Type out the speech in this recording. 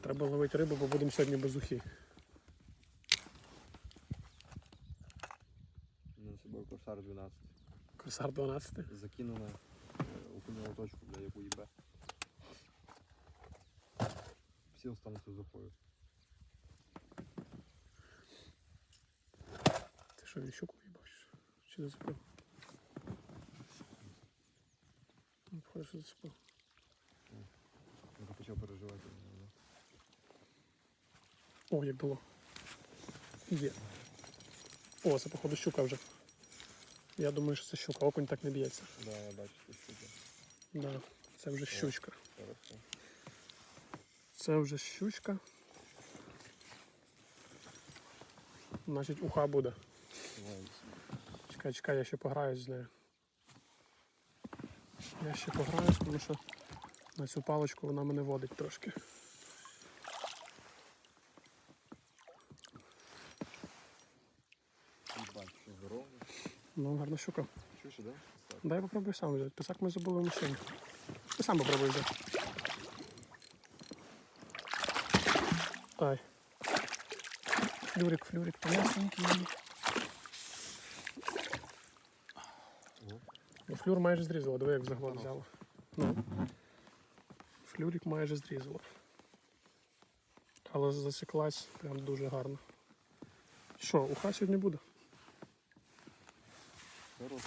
Треба ловити рибу, бо будемо сьогодні без ухи. На собою корсар 12. Корсар 12. Закинув на е, окуневу точку, бля, яку їбе. Всі остануться зухою. Ти що, він щуку їбав? чи? Чи зацепив? Ну, Походу, що зацепив. Я почав переживати. ну, О, як дало. Є. О, це походу щука вже. Я думаю, що це щука, окунь так не б'ється. Да, я бачу, що штука. Да, це вже щучка. Це вже щучка. Значить, уха буде. Чекай, чекай, я ще пограюсь з нею. Я ще пограюсь, тому що на цю паличку вона мене водить трошки. Їбать, що здорово. Ну, гарна щука. Чуєш, да? Так. Дай попробуй сам взяти. Писак ми забули в машині. Ти сам попробуй взяти. Ай. Флюрик, флюрик, понесенький. Ну, флюр майже зрізало, диви, як заглот взяло. Ну. Флюрик майже зрізало. Але засіклась прям дуже гарно. Що, уха сьогодні буде? Хорош.